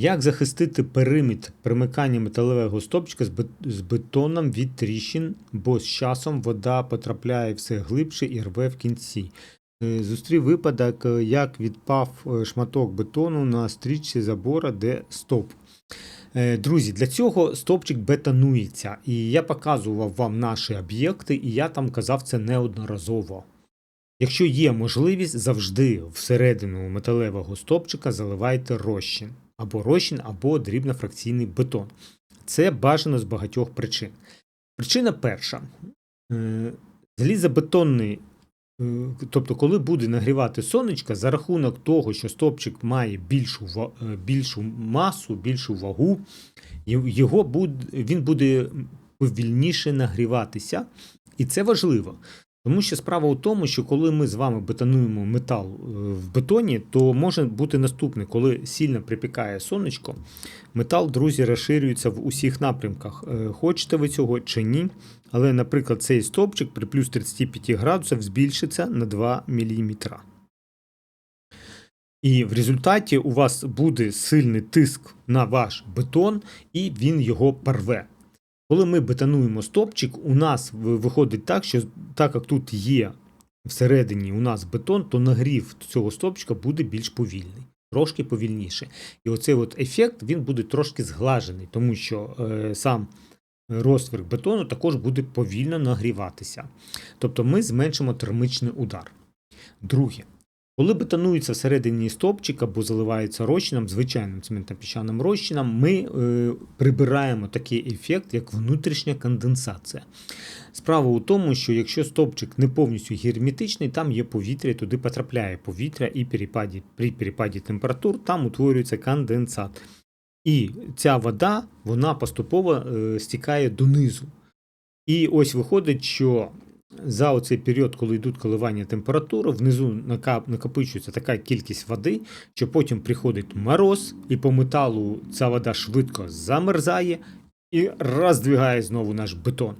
Як захистити периметр примикання металевого стопчика з бетоном від тріщин, бо з часом вода потрапляє все глибше і рве в кінці. Е, Зустрів випадок, е, як відпав е, шматок бетону на стрічці забора, де стоп. Друзі, для цього стовпчик бетонується. І я показував вам наші об'єкти, і я там казав це неодноразово. Якщо є можливість, завжди всередину металевого стовпчика заливайте розчин. Або розчин, або дрібнофракційний бетон. Це бажано з багатьох причин. Причина перша. Е, Залізобетонний, е, тобто, коли буде нагрівати сонечко, за рахунок того, що стовпчик має більшу, е, більшу масу, більшу вагу, його буде, він буде повільніше нагріватися. І це важливо. Тому що справа у тому, що коли ми з вами бетонуємо метал е, в бетоні, то може бути наступне, коли сильно припікає сонечко, метал, друзі, розширюється в усіх напрямках. Е, Хочете ви цього чи ні? Але, наприклад, цей стовпчик при плюс 35 градусах збільшиться на 2 мм. І в результаті у вас буде сильний тиск на ваш бетон, і він його порве. Коли ми бетонуємо стопчик, у нас виходить так, що так як тут є всередині у нас бетон, то нагрів цього стопчика буде більш повільний, трошки повільніше. І оцей от ефект він буде трошки зглажений, тому що е, сам розтвір бетону також буде повільно нагріватися. Тобто ми зменшимо термічний удар. Друге. Коли бетонується всередині стовпчик або заливається розчином, звичайним цементно-піщаним розчином, ми е, прибираємо такий ефект, як внутрішня конденсація. Справа у тому, що якщо стовпчик не повністю герметичний, там є повітря, туди потрапляє повітря, і перепаді, при перепаді температур там утворюється конденсат. І ця вода вона поступово е, стікає донизу. І ось виходить, що за оцей період, коли йдуть коливання температури, внизу накопичується така кількість води, що потім приходить мороз, і по металу ця вода швидко замерзає і роздвигає знову наш бетон.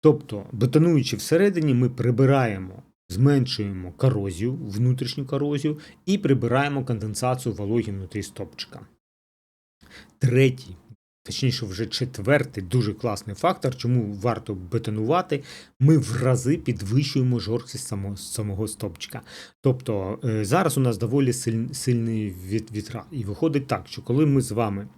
Тобто, бетонуючи всередині, ми прибираємо, зменшуємо корозію, внутрішню корозію і прибираємо конденсацію вологи внутрі стопчика. Третій, точніше, вже четвертий дуже класний фактор, чому варто бетонувати, ми в рази підвищуємо жорсткість самого, самого стопчика. Тобто е, зараз у нас доволі сильний від, вітра. І виходить так, що коли ми з вами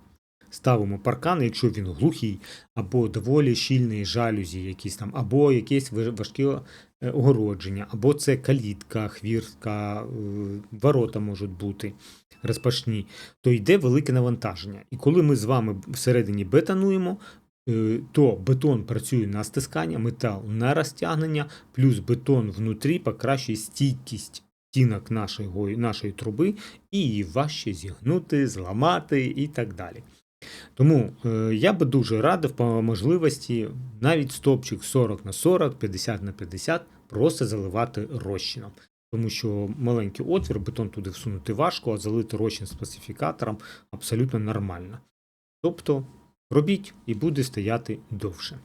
ставимо паркан, якщо він глухий, або доволі щільний жалюзі, якісь там, або якесь важ- важке е, огородження, або це калітка, хвіртка, е, ворота можуть бути розпашні, то йде велике навантаження. І коли ми з вами всередині бетонуємо, е, то бетон працює на стискання, метал на розтягнення, плюс бетон внутрі покращує стійкість стінок нашої, нашої труби і її важче зігнути, зламати і так далі. Тому е, я би дуже радив по можливості навіть стопчик 40 на 40, 50 на 50 просто заливати розчином. Тому що маленький отвір, бетон туди всунути важко, а залити розчин з пластифікатором абсолютно нормально. Тобто робіть і буде стояти довше.